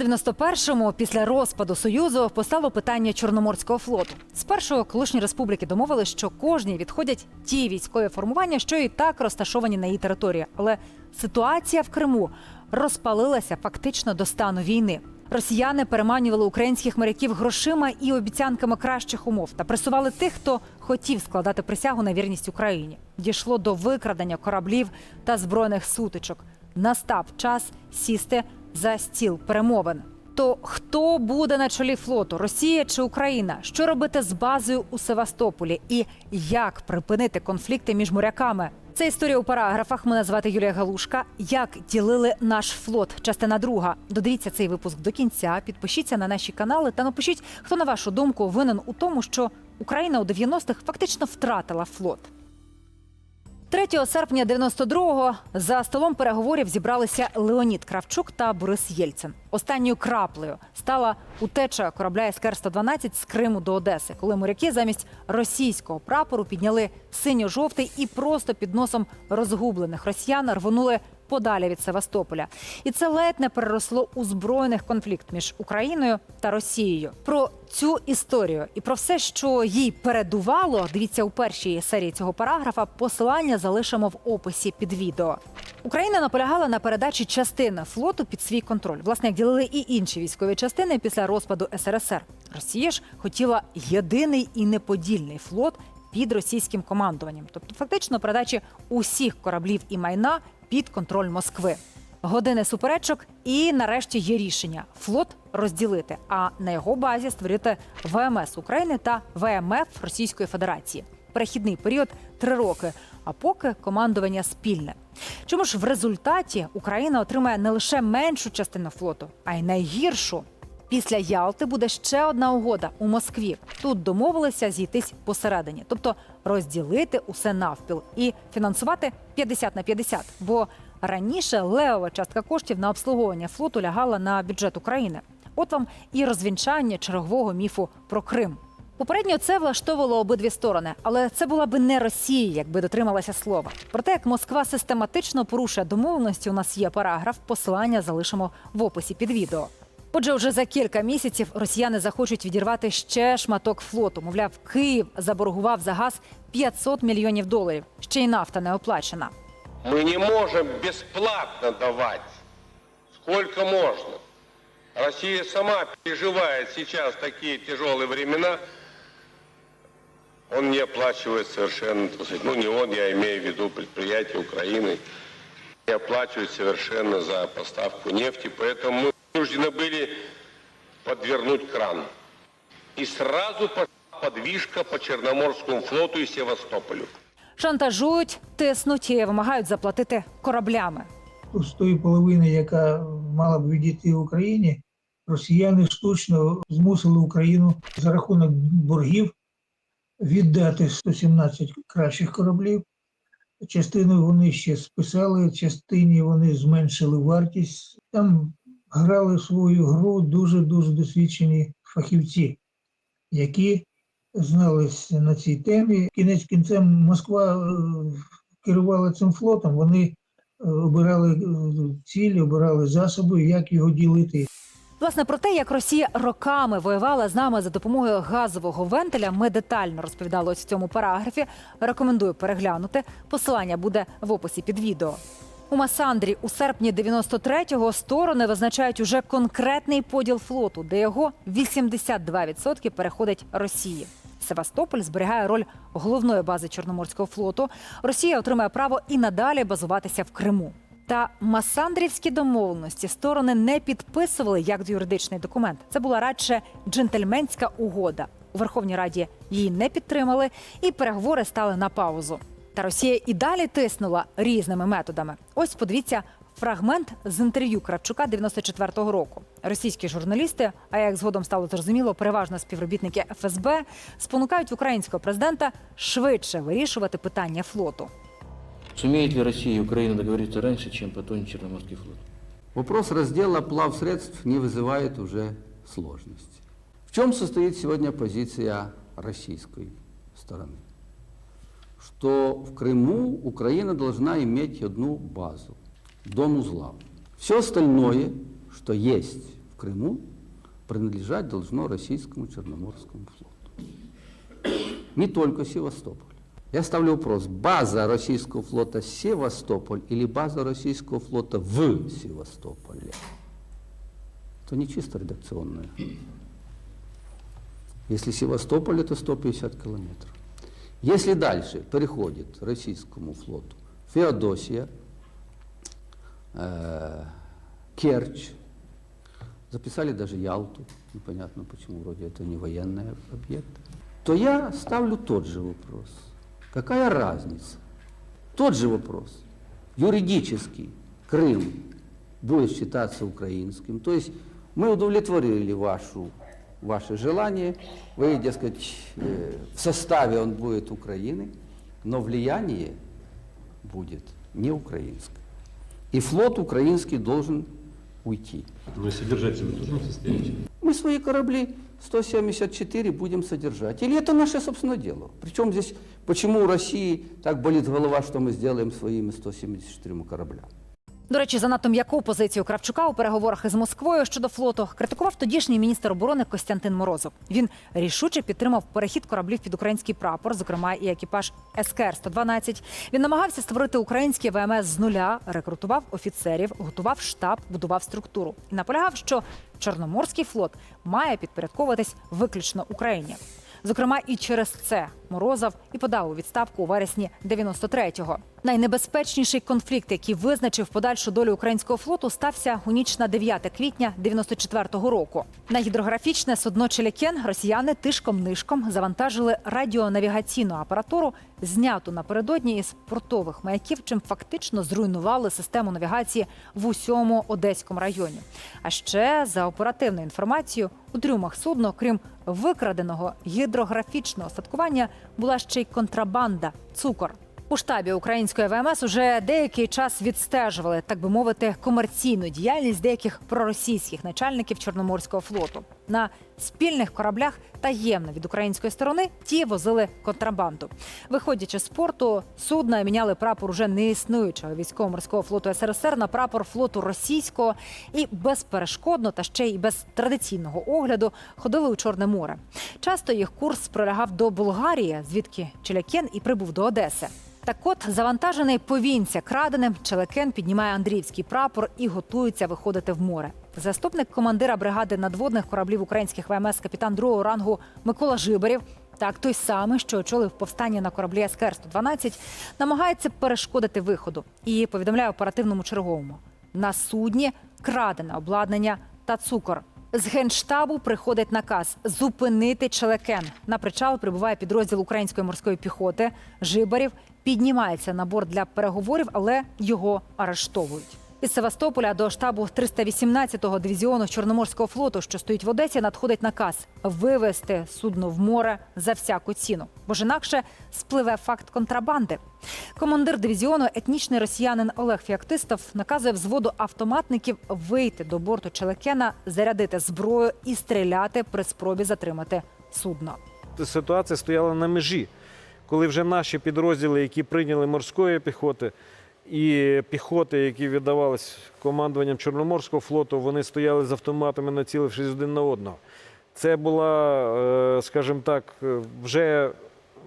91-му, після розпаду Союзу, постало питання Чорноморського флоту. Спершу колишні республіки домовились, що кожній відходять ті військові формування, що і так розташовані на її території. Але ситуація в Криму розпалилася фактично до стану війни. Росіяни переманювали українських моряків грошима і обіцянками кращих умов та пресували тих, хто хотів складати присягу на вірність Україні. Дійшло до викрадення кораблів та збройних сутичок. Настав час сісти за стіл перемовин. То хто буде на чолі флоту Росія чи Україна? Що робити з базою у Севастополі? І як припинити конфлікти між моряками? Це історія у параграфах. Мене звати Юлія Галушка. Як ділили наш флот? Частина друга. Додивіться цей випуск до кінця. Підпишіться на наші канали та напишіть, хто на вашу думку винен у тому, що Україна у 90-х фактично втратила флот. 3 серпня 92-го за столом переговорів зібралися Леонід Кравчук та Борис Єльцин. Останньою краплею стала утеча корабля СКР-112 з Криму до Одеси, коли моряки замість російського прапору підняли синьо-жовтий і просто під носом розгублених росіян рвонули подалі від Севастополя. І це ледь не переросло у збройний конфлікт між Україною та Росією. Про цю історію і про все, що їй передувало, дивіться у першій серії цього параграфа. Посилання залишимо в описі під відео. Україна наполягала на передачі частини флоту під свій контроль, власне, як ділили і інші військові частини після розпаду СРСР. Росія ж хотіла єдиний і неподільний флот під російським командуванням, тобто фактично передачі усіх кораблів і майна під контроль Москви. Години суперечок, і нарешті є рішення флот розділити, а на його базі створити ВМС України та ВМФ Російської Федерації. Перехідний період три роки. А поки командування спільне. Чому ж в результаті Україна отримає не лише меншу частину флоту, а й найгіршу. Після Ялти буде ще одна угода у Москві. Тут домовилися зійтись посередині, тобто розділити усе навпіл і фінансувати 50 на 50. Бо раніше левова частка коштів на обслуговування флоту лягала на бюджет України. От вам і розвінчання чергового міфу про Крим. Попередньо це влаштовувало обидві сторони, але це була би не Росія, якби дотрималася слова. Про те, як Москва систематично порушує домовленості, у нас є параграф. Посилання залишимо в описі під відео. Отже, вже за кілька місяців росіяни захочуть відірвати ще шматок флоту. Мовляв, Київ заборгував за газ 500 мільйонів доларів. Ще й нафта не оплачена. Мы не можем бесплатно давать, сколько можно. Россия сама переживает сейчас такие тяжелые времена. Он не оплачивает совершенно, так сказать, ну не он, я имею в виду предприятия Украины, не оплачивает совершенно за поставку нефти, поэтому мы вынуждены были подвернуть кран. И сразу пошла подвижка по Черноморскому флоту и Севастополю. Шантажують, тиснуть і вимагають заплатити кораблями. з тої половини, яка мала б відійти Україні, росіяни штучно змусили Україну за рахунок боргів віддати 117 кращих кораблів. Частину вони ще списали, частині вони зменшили вартість. Там грали свою гру дуже дуже досвідчені фахівці, які зналися на цій темі. Кінець кінцем Москва е, керувала цим флотом. Вони обирали е, цілі, обирали засоби, як його ділити. Власне про те, як Росія роками воювала з нами за допомогою газового вентиля, ми детально розповідали ось в цьому параграфі. Рекомендую переглянути. Посилання буде в описі під відео. У Масандрі у серпні 93-го сторони визначають уже конкретний поділ флоту, де його 82% переходить Росії. Севастополь зберігає роль головної бази Чорноморського флоту. Росія отримає право і надалі базуватися в Криму. Та масандрівські домовленості сторони не підписували як юридичний документ. Це була радше джентльменська угода. У Верховній Раді її не підтримали, і переговори стали на паузу. Та Росія і далі тиснула різними методами. Ось подивіться фрагмент з інтерв'ю Кравчука 94-го року. Російські журналісти, а як згодом стало зрозуміло, переважно співробітники ФСБ, спонукають українського президента швидше вирішувати питання флоту. Сумеет ли Россия и Украина договориться раньше, чем потонет Черноморский флот? Вопрос раздела плавсредств не вызывает уже сложности. В чем состоит сегодня позиция российской стороны? Что в Крыму Украина должна иметь одну базу – Дон Узлав. Все остальное, что есть в Крыму принадлежать должно российскому Черноморскому флоту. Не только Севастополь. Я ставлю вопрос, база российского флота Севастополь или база российского флота в Севастополе? Это не чисто редакционное. Если Севастополь, это 150 километров. Если дальше переходит российскому флоту Феодосия, э, Керчь, записали даже Ялту, непонятно почему, вроде это не военный объект, то я ставлю тот же вопрос. Какая разница? Тот же вопрос. Юридически Крым будет считаться украинским. То есть мы удовлетворили вашу, ваше желание, вы, дескать, э, в составе он будет Украины, но влияние будет не украинское. И флот украинский должен уйти. Но и содержать себя тоже в состоянии. Мы свои корабли 174 будем содержать. Или это наше собственное дело? Причем здесь, почему у России так болит голова, что мы сделаем своими 174 кораблями? До речі, занадто м'яку позицію Кравчука у переговорах із Москвою щодо флоту критикував тодішній міністр оборони Костянтин Морозов. Він рішуче підтримав перехід кораблів під український прапор, зокрема і екіпаж СКР 112 Він намагався створити українське ВМС з нуля, рекрутував офіцерів, готував штаб, будував структуру і наполягав, що Чорноморський флот має підпорядковуватись виключно Україні. Зокрема, і через це Морозов і подав у відставку у вересні 93-го. Найнебезпечніший конфлікт, який визначив подальшу долю українського флоту, стався у ніч на 9 квітня 94-го року. На гідрографічне судно Челякен росіяни тишком-нишком завантажили радіонавігаційну апаратуру, зняту напередодні із портових маяків, чим фактично зруйнували систему навігації в усьому одеському районі. А ще за оперативною інформацією, у трюмах судна, крім викраденого гідрографічного остаткування, була ще й контрабанда цукор. У штабі української ВМС уже деякий час відстежували, так би мовити, комерційну діяльність деяких проросійських начальників Чорноморського флоту. На спільних кораблях таємно від української сторони ті возили контрабанду. Виходячи з порту, судна міняли прапор уже неіснуючого військово-морського флоту СРСР на прапор флоту російського і безперешкодно та ще й без традиційного огляду ходили у Чорне море. Часто їх курс пролягав до Болгарії, звідки Челякен і прибув до Одеси. Так от, завантажений повінця краденим, Челекен піднімає Андріївський прапор і готується виходити в море. Заступник командира бригади надводних кораблів українських ВМС капітан другого рангу Микола Жибарів, так той самий, що очолив повстання на кораблі СКР 112 намагається перешкодити виходу і повідомляє оперативному черговому на судні крадене обладнання та цукор. З генштабу приходить наказ зупинити Челекен. На причал прибуває підрозділ української морської піхоти. Жибарів піднімається на борт для переговорів, але його арештовують. Із Севастополя до штабу 318-го дивізіону Чорноморського флоту, що стоїть в Одесі, надходить наказ вивести судно в море за всяку ціну, бо ж інакше спливе факт контрабанди. Командир дивізіону, етнічний росіянин Олег Фіактистов, наказує взводу автоматників вийти до борту Челекена, зарядити зброю і стріляти при спробі затримати судно. ситуація стояла на межі, коли вже наші підрозділи, які прийняли морської піхоти, і піхоти, які віддавались командуванням Чорноморського флоту, вони стояли з автоматами, націлившись один на одного. Це була, е, скажімо так, е, вже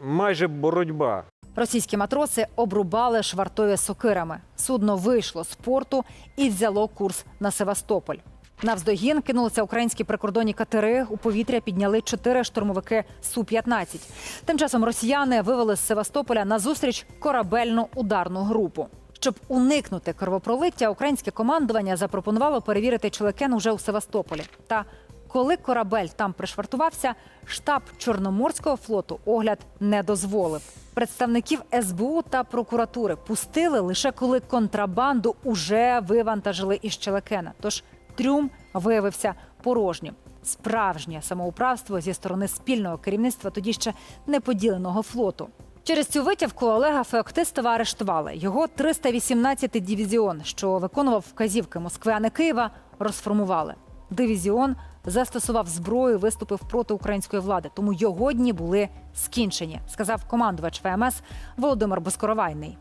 майже боротьба. Російські матроси обрубали швартові сокирами. Судно вийшло з порту і взяло курс на Севастополь. Навздогін кинулися українські прикордонні катери. У повітря підняли чотири штурмовики Су-15. Тим часом росіяни вивели з Севастополя на зустріч корабельну ударну групу. Щоб уникнути кровопролиття, українське командування запропонувало перевірити Челекен уже у Севастополі. Та коли корабель там пришвартувався, штаб Чорноморського флоту огляд не дозволив. Представників СБУ та прокуратури пустили лише коли контрабанду уже вивантажили із Челекена. Тож трюм виявився порожнім. Справжнє самоуправство зі сторони спільного керівництва тоді ще неподіленого флоту. Через цю витівку Олега Феоктистова арештували. Його 318-й дивізіон, що виконував вказівки Москви, а не Києва, розформували. Дивізіон застосував зброю, виступив проти української влади, тому його дні були скінчені, сказав командувач ВМС Володимир Безкоровайний.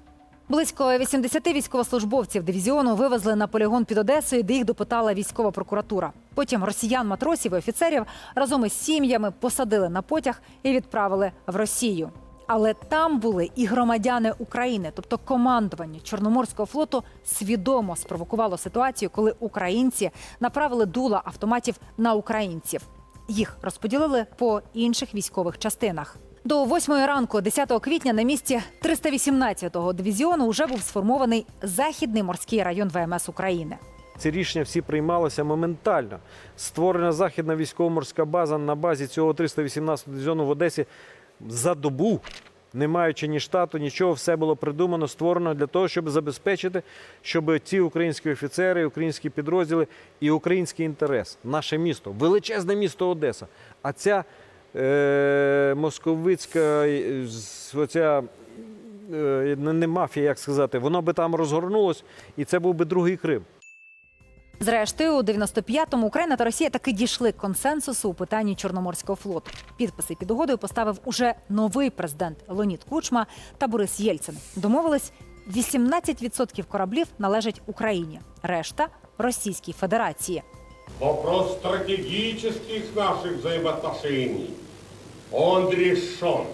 Близько 80 військовослужбовців дивізіону вивезли на полігон під Одесою, де їх допитала військова прокуратура. Потім росіян, матросів і офіцерів разом із сім'ями посадили на потяг і відправили в Росію. Але там були і громадяни України, тобто командування Чорноморського флоту свідомо спровокувало ситуацію, коли українці направили дула автоматів на українців. Їх розподілили по інших військових частинах. До 8 ранку, 10 квітня, на місці 318-го дивізіону вже був сформований західний морський район ВМС України. Ці рішення всі приймалися моментально. Створена західна військово-морська база на базі цього 318 дивізіону в Одесі за добу, не маючи ні штату, нічого, все було придумано, створено для того, щоб забезпечити, щоб ці українські офіцери, українські підрозділи і український інтерес, наше місто, величезне місто Одеса. А ця е, московицька е, оця е, не мафія, як сказати, воно би там розгорнулось, і це був би другий Крим. Зрештою, у 95-му Україна та Росія таки дійшли консенсусу у питанні Чорноморського флоту. Підписи під угодою поставив уже новий президент Леонід Кучма та Борис Єльцин. Домовились, 18% кораблів належать Україні, решта Російській Федерації. Вопрос стратегических наших взаимоотношений, он решен.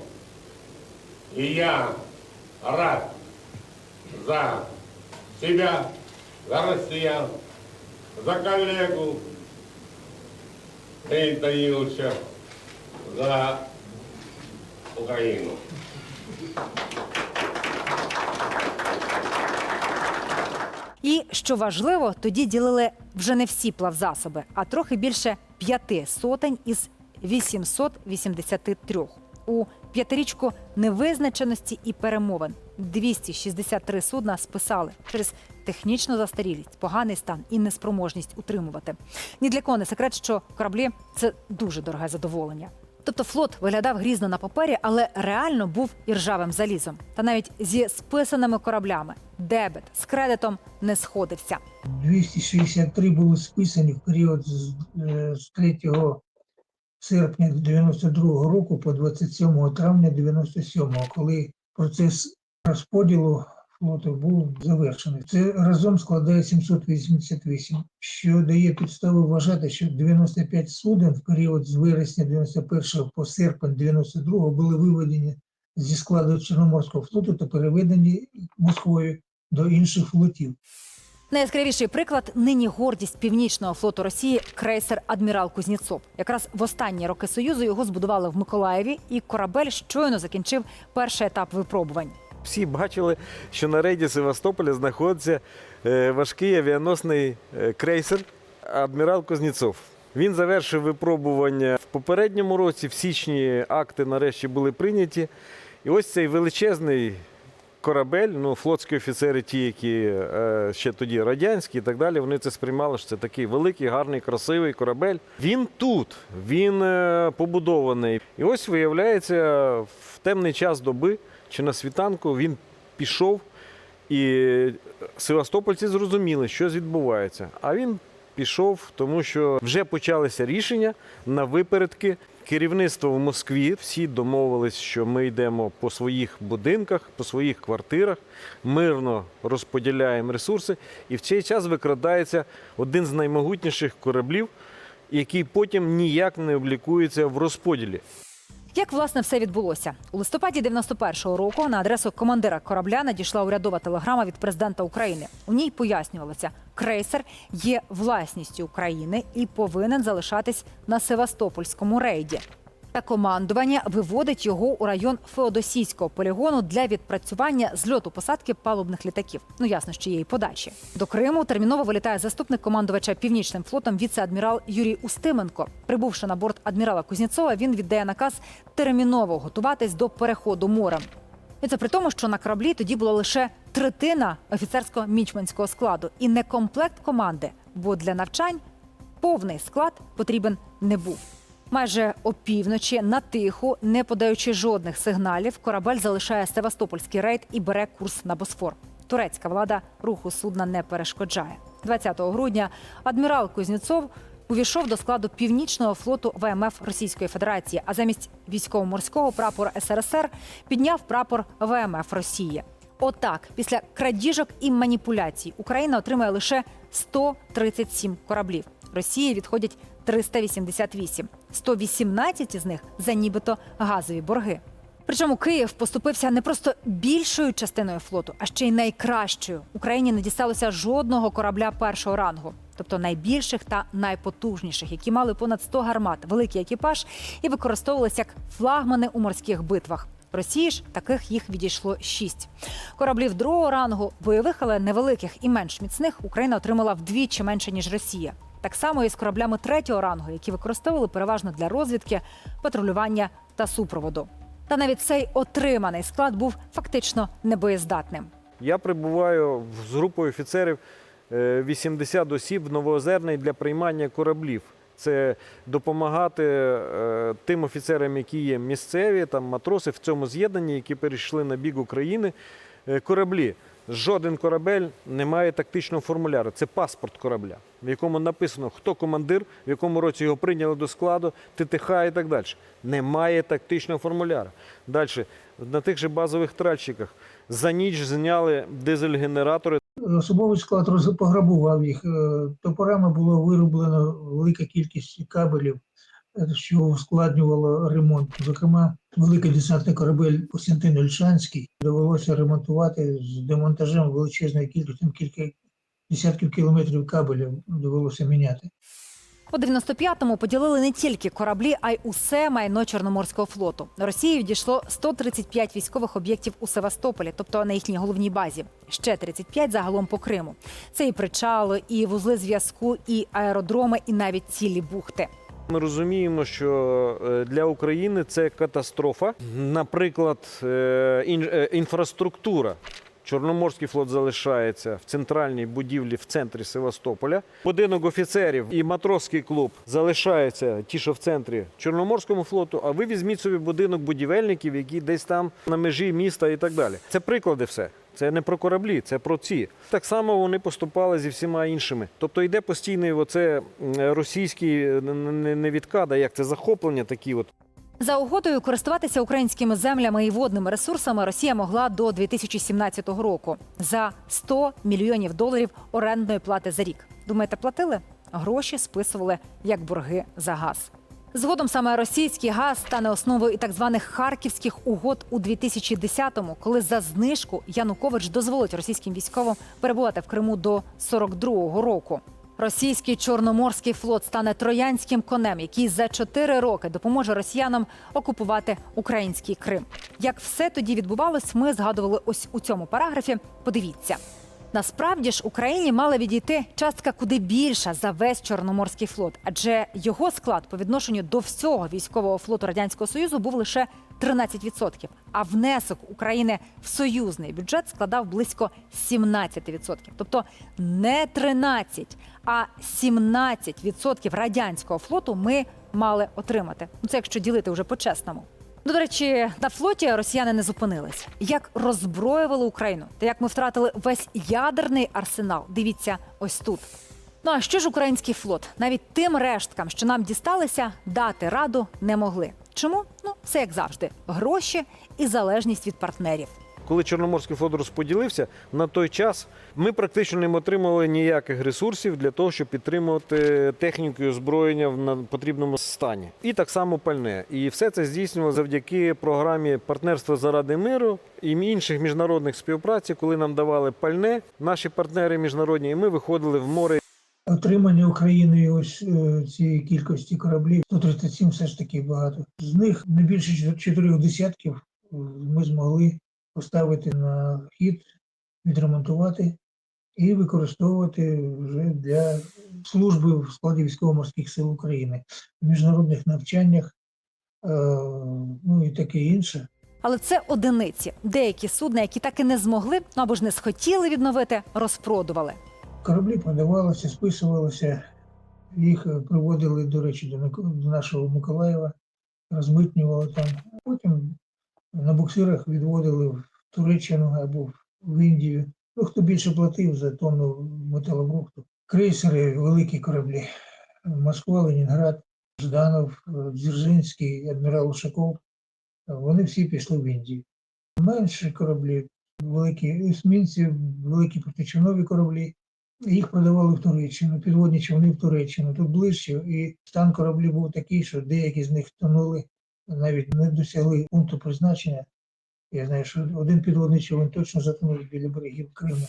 И я рад за себя, за россиян, за коллегу Леонида Даниловича, за Украину. І що важливо, тоді ділили вже не всі плавзасоби, а трохи більше п'яти сотень із 883. У п'ятирічку невизначеності і перемовин 263 судна списали через технічну застарілість, поганий стан і неспроможність утримувати. Ні для кого не секрет, що кораблі це дуже дороге задоволення. Тобто флот виглядав грізно на папері, але реально був іржавим залізом. Та навіть зі списаними кораблями дебет з кредитом не сходився. 263 були списані в період з, е, з 3 серпня 92 року по 27 травня 97, коли процес розподілу флоту був завершений. Це разом складає 788, що дає підстави вважати, що 95 суден в період з вересня 91 по серпень 92 були виведені зі складу Чорноморського флоту та переведені Москвою до інших флотів. Найяскравіший приклад нині гордість північного флоту Росії крейсер Адмірал Кузнєцов. Якраз в останні роки союзу його збудували в Миколаєві, і корабель щойно закінчив перший етап випробувань. Всі бачили, що на рейді Севастополя знаходиться е, важкий авіаносний е, крейсер Адмірал Кузнєцов. Він завершив випробування в попередньому році. В січні акти нарешті були прийняті. І ось цей величезний корабель, ну, флотські офіцери, ті, які е, ще тоді радянські і так далі, вони це сприймали, що це такий великий, гарний, красивий корабель. Він тут, він е, побудований. І ось виявляється, в темний час доби чи на світанку він пішов, і Севастопольці зрозуміли, що відбувається. А він пішов, тому що вже почалися рішення на випередки. Керівництво в Москві всі домовились, що ми йдемо по своїх будинках, по своїх квартирах, мирно розподіляємо ресурси, і в цей час викрадається один з наймогутніших кораблів, який потім ніяк не облікується в розподілі. Як власне все відбулося у листопаді 91-го року на адресу командира корабля надійшла урядова телеграма від президента України. У ній пояснювалося, крейсер є власністю України і повинен залишатись на Севастопольському рейді. Та командування виводить його у район Феодосійського полігону для відпрацювання зльоту посадки палубних літаків. Ну ясно, що є і подачі. До Криму терміново вилітає заступник командувача північним флотом віце-адмірал Юрій Устименко. Прибувши на борт адмірала Кузнєцова, він віддає наказ терміново готуватись до переходу морем. І це при тому, що на кораблі тоді була лише третина офіцерського мічманського складу і не комплект команди, бо для навчань повний склад потрібен не був. Майже опівночі на тиху, не подаючи жодних сигналів, корабель залишає Севастопольський рейд і бере курс на Босфор. Турецька влада руху судна не перешкоджає. 20 грудня адмірал Кузнєцов увійшов до складу північного флоту ВМФ Російської Федерації, а замість військово-морського прапора СРСР підняв прапор ВМФ Росії. отак, після крадіжок і маніпуляцій, Україна отримує лише 137 кораблів. Росії відходять 388. 118 із них за нібито газові борги. Причому Київ поступився не просто більшою частиною флоту, а ще й найкращою. Україні не дісталося жодного корабля першого рангу, тобто найбільших та найпотужніших, які мали понад 100 гармат, великий екіпаж і використовувалися як флагмани у морських битвах. Росії ж таких їх відійшло шість. Кораблів другого рангу, бойових, але невеликих і менш міцних, Україна отримала вдвічі менше ніж Росія. Так само і з кораблями третього рангу, які використовували переважно для розвідки, патрулювання та супроводу. Та навіть цей отриманий склад був фактично небоєздатним. Я прибуваю з групою офіцерів е, 80 осіб в Новоозерний для приймання кораблів. Це допомагати е, тим офіцерам, які є місцеві, там матроси в цьому з'єднанні, які перейшли на бік України. Е, Кораблі. Жоден корабель не має тактичного формуляру. Це паспорт корабля, в якому написано, хто командир, в якому році його прийняли до складу, ТТХ і так далі. Немає тактичного формуляру. Далі, на тих же базових тральщиках за ніч зняли дизель-генератори. Особовий склад роз- пограбував їх. Е, Топорами було вироблено велика кількість кабелів, що ускладнювало ремонт. Зокрема, великий десантний корабель Костянтин Ольшанський довелося ремонтувати з демонтажем величезної кількості, кілька десятків кілометрів кабелів довелося міняти. У 95-му поділили не тільки кораблі, а й усе майно Чорноморського флоту. Росії відійшло 135 військових об'єктів у Севастополі, тобто на їхній головній базі. Ще 35 загалом по Криму. Це і причали, і вузли зв'язку, і аеродроми, і навіть цілі бухти. Ми розуміємо, що е, для України це катастрофа. Наприклад, е, е, інфраструктура. Чорноморський флот залишається в центральній будівлі в центрі Севастополя. Будинок офіцерів і матросський клуб залишаються ті, що в центрі Чорноморському флоту. А ви візьміть собі будинок будівельників, які десь там на межі міста і так далі. Це приклади все. Це не про кораблі, це про ці. Так само вони поступали зі всіма іншими. Тобто йде постійний оце російський не відкат, а як це захоплення такі от. За угодою користуватися українськими землями і водними ресурсами Росія могла до 2017 року за 100 мільйонів доларів орендної плати за рік. Думаєте, платили? Гроші списували як борги за газ. Згодом саме російський газ стане основою і так званих харківських угод у 2010-му, коли за знижку Янукович дозволить російським військовим перебувати в Криму до 42-го року. Російський чорноморський флот стане троянським конем, який за чотири роки допоможе росіянам окупувати український Крим. Як все тоді відбувалось, ми згадували ось у цьому параграфі. Подивіться. Насправді ж Україні мала відійти частка куди більша за весь Чорноморський флот, адже його склад по відношенню до всього військового флоту радянського союзу був лише 13%, а внесок України в союзний бюджет складав близько 17%. Тобто не 13, а 17% радянського флоту ми мали отримати. Ну це якщо ділити вже по-чесному. Ну, до речі, на флоті росіяни не зупинились. Як роззброювали Україну та як ми втратили весь ядерний арсенал. Дивіться ось тут. Ну а що ж український флот? Навіть тим решткам, що нам дісталися, дати раду не могли. Чому? Ну, все як завжди: гроші і залежність від партнерів. Коли Чорноморський флот розподілився, на той час ми практично не отримували ніяких ресурсів для того, щоб підтримувати техніку і озброєння в потрібному стані. І так само пальне. І все це здійснювалося завдяки програмі партнерства заради миру і інших міжнародних співпраці, коли нам давали пальне, наші партнери міжнародні, і ми виходили в море. Отримання Україною ось е, цієї кількості кораблів 137 все ж таки багато. З них не більше чотир- чотирьох десятків е, ми змогли поставити на хід, відремонтувати і використовувати вже для служби в складі військово-морських сил України в міжнародних навчаннях, е, ну і таке інше. Але це одиниці. Деякі судна, які так і не змогли ну, або ж не схотіли відновити, розпродували. Кораблі продавалися, списувалися, їх е, приводили, до речі, до, до нашого Миколаєва, розмитнювали там. Потім на буксирах відводили в Туреччину або в Індію. Ну, хто більше платив за тонну металобрухту. Крейсери, великі кораблі. Москва, Ленінград, Жданов, Дзержинський, адмірал Ушаков. Вони всі пішли в Індію. Менші кораблі великі есмінці, великі протичовнові кораблі. Їх продавали в Туреччину, підводні човни в Туреччину, тут ближче, і стан кораблів був такий, що деякі з них тонули, навіть не досягли пункту призначення. Я знаю, що один підводний човен точно затонув біля берегів Криму.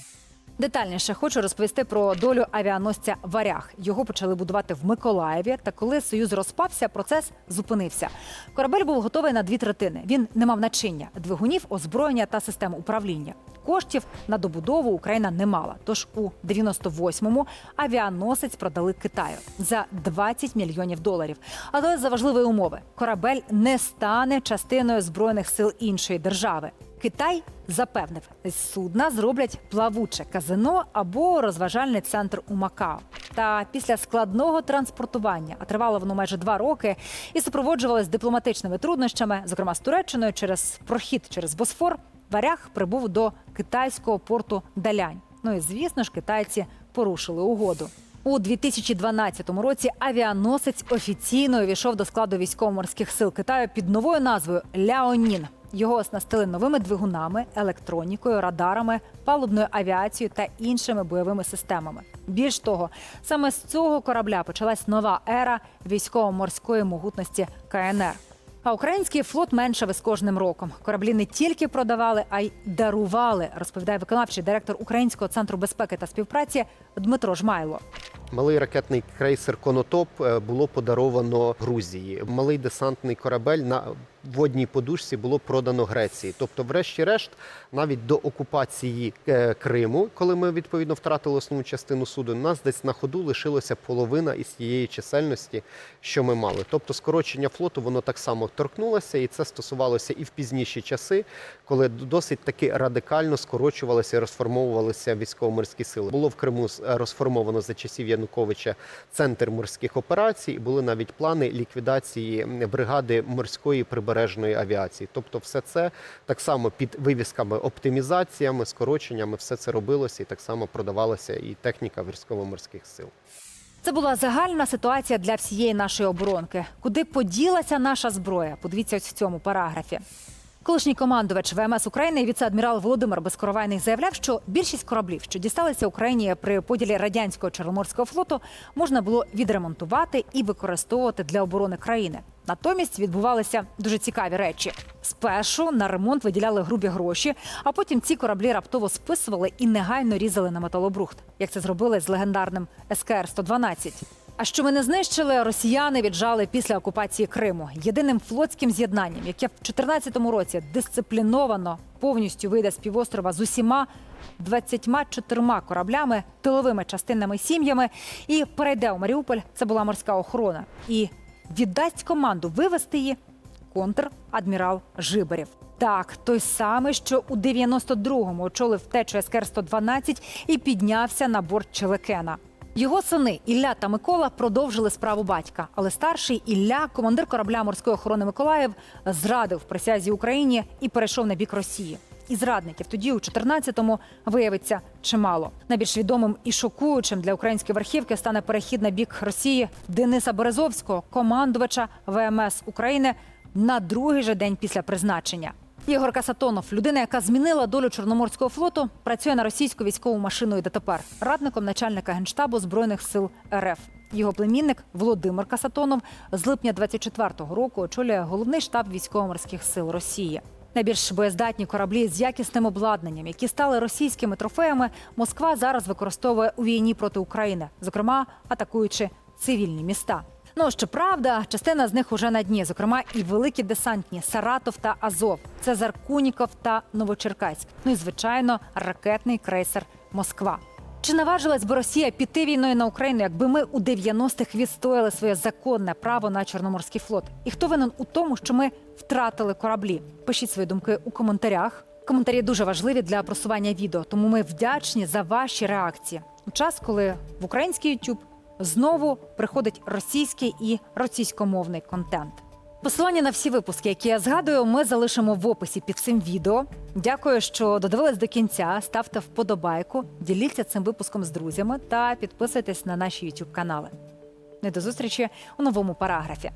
Детальніше хочу розповісти про долю авіаносця Варяг. Його почали будувати в Миколаєві. Та коли союз розпався, процес зупинився. Корабель був готовий на дві третини. Він не мав начиння, двигунів, озброєння та систем управління. Коштів на добудову Україна не мала. Тож у 98-му авіаносець продали Китаю за 20 мільйонів доларів. Але за важливої умови корабель не стане частиною збройних сил іншої держави. Китай запевнив, судна зроблять плавуче казино або розважальний центр у Макао. Та після складного транспортування, а тривало воно майже два роки, і супроводжувалось дипломатичними труднощами, зокрема з Туреччиною, через прохід через Босфор, варяг прибув до китайського порту Далянь. Ну і звісно ж, китайці порушили угоду. У 2012 році авіаносець офіційно увійшов до складу військово-морських сил Китаю під новою назвою Ляонін. Його оснастили новими двигунами, електронікою, радарами, палубною авіацією та іншими бойовими системами. Більш того, саме з цього корабля почалась нова ера військово-морської могутності КНР. А український флот меншав із кожним роком. Кораблі не тільки продавали, а й дарували, розповідає виконавчий директор Українського центру безпеки та співпраці Дмитро Жмайло. Малий ракетний крейсер Конотоп е, було подаровано Грузії. Малий десантний корабель на водній подушці було продано Греції. Тобто, врешті-решт, навіть до окупації е, Криму, коли ми відповідно втратили основну частину суду, у нас десь на ходу лишилося половина із тієї чисельності, що ми мали. Тобто, скорочення флоту воно так само торкнулося, і це стосувалося і в пізніші часи, коли досить таки радикально скорочувалися і розформовувалися військово-морські сили. Було в Криму е, розформовано за часів Януковича центр морських операцій. Були навіть плани ліквідації бригади морської прибережної авіації. Тобто, все це так само під вивісками, оптимізаціями, скороченнями, все це робилося і так само продавалася і техніка військово-морських сил. Це була загальна ситуація для всієї нашої оборонки. Куди поділася наша зброя? Подивіться ось в цьому параграфі. Колишній командувач ВМС України віце-адмірал Володимир Безкоровайний заявляв, що більшість кораблів, що дісталися Україні при поділі радянського Чорноморського флоту, можна було відремонтувати і використовувати для оборони країни. Натомість відбувалися дуже цікаві речі. Спершу на ремонт виділяли грубі гроші, а потім ці кораблі раптово списували і негайно різали на металобрухт, як це зробили з легендарним СКР 112 а що ми не знищили, росіяни віджали після окупації Криму. Єдиним флотським з'єднанням, яке в 2014 році дисципліновано повністю вийде з півострова з усіма 24 кораблями, тиловими частинами сім'ями і перейде у Маріуполь. Це була морська охорона. І віддасть команду вивести її контр-адмірал Жибарєв. Так, той самий, що у 92-му очолив втечу СКР-112 і піднявся на борт Челекена. Його сини Ілля та Микола продовжили справу батька, але старший Ілля, командир корабля морської охорони Миколаїв, зрадив присязі Україні і перейшов на бік Росії. І зрадників тоді, у 14-му, виявиться чимало. Найбільш відомим і шокуючим для української верхівки стане перехід на бік Росії Дениса Березовського, командувача ВМС України, на другий же день після призначення. Ігор Касатонов, людина, яка змінила долю Чорноморського флоту, працює на російську військову машину і дотепер радником начальника генштабу збройних сил РФ. Його племінник Володимир Касатонов з липня 24-го року очолює головний штаб військово-морських сил Росії. Найбільш боєздатні кораблі з якісним обладнанням, які стали російськими трофеями, Москва зараз використовує у війні проти України, зокрема атакуючи цивільні міста. Ну щоправда, частина з них уже на дні, зокрема, і великі десантні Саратов та Азов. Це Заркуніков та Новочеркаськ. Ну і звичайно, ракетний крейсер Москва. Чи наважилась би Росія піти війною на Україну, якби ми у 90-х відстояли своє законне право на Чорноморський флот? І хто винен у тому, що ми втратили кораблі? Пишіть свої думки у коментарях. Коментарі дуже важливі для просування відео, тому ми вдячні за ваші реакції. У час, коли в український YouTube знову приходить російський і російськомовний контент. Посилання на всі випуски, які я згадую, ми залишимо в описі під цим відео. Дякую, що додивились до кінця. Ставте вподобайку, діліться цим випуском з друзями та підписуйтесь на наші YouTube канали. Не до зустрічі у новому параграфі.